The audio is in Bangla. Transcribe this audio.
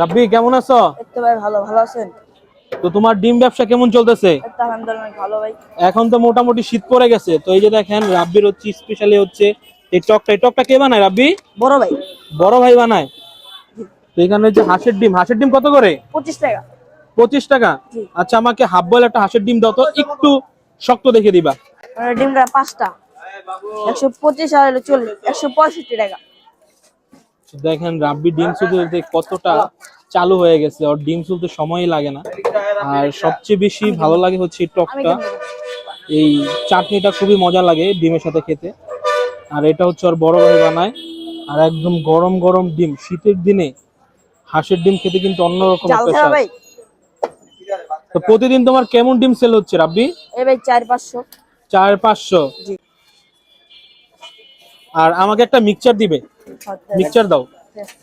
রাব্বি কেমন আছো? তো ভাই ভালো ভালো আছেন? তো তোমার ডিম ব্যবসা কেমন চলতেছে? আলহামদুলিল্লাহ ভালো ভাই। এখন তো মোটামুটি শীত পড়ে গেছে তো এই যে দেখেন রাব্বির হচ্ছে স্পেশালি হচ্ছে এই টকটা। এই টকটা কে বানায় রাব্বি? বড় ভাই। বড় ভাই বানায়। তো এখানে হচ্ছে হাঁসের ডিম। হাঁসের ডিম কত করে? পঁচিশ টাকা। পঁচিশ টাকা? আচ্ছা আমাকে হাফ বয়েল একটা হাঁসের ডিম দাও তো একটু শক্ত দেখে দিবা। মানে ডিমটা পাঁচটা। একশো পঁচিশ আর হলো চল্লিশ। একশো পঁয়ষট্টি টাকা। দেখেন রাব্বি ডিম চুলতে কতটা চালু হয়ে গেছে ওর ডিম চুলতে সময়ই লাগে না। আর সবচেয়ে বেশি ভালো লাগে হচ্ছে টকটা। এই চাটনিটা খুবই মজা লাগে ডিমের সাথে খেতে। আর এটা হচ্ছে ওর বড় ভাই বানায়। আর একদম গরম গরম ডিম। শীতের দিনে হাঁসের ডিম খেতে কিন্তু অন্যরকম একটা স্বাদ। তো প্রতিদিন তোমার কেমন ডিম সেল হচ্ছে রাব্বি? এই ভাই চার পাঁচশো। চার পাঁচশো। জি। আর আমাকে একটা মিক্সচার দিবে। আচ্ছা, মিক্সচার দাও। ঠিক আছে।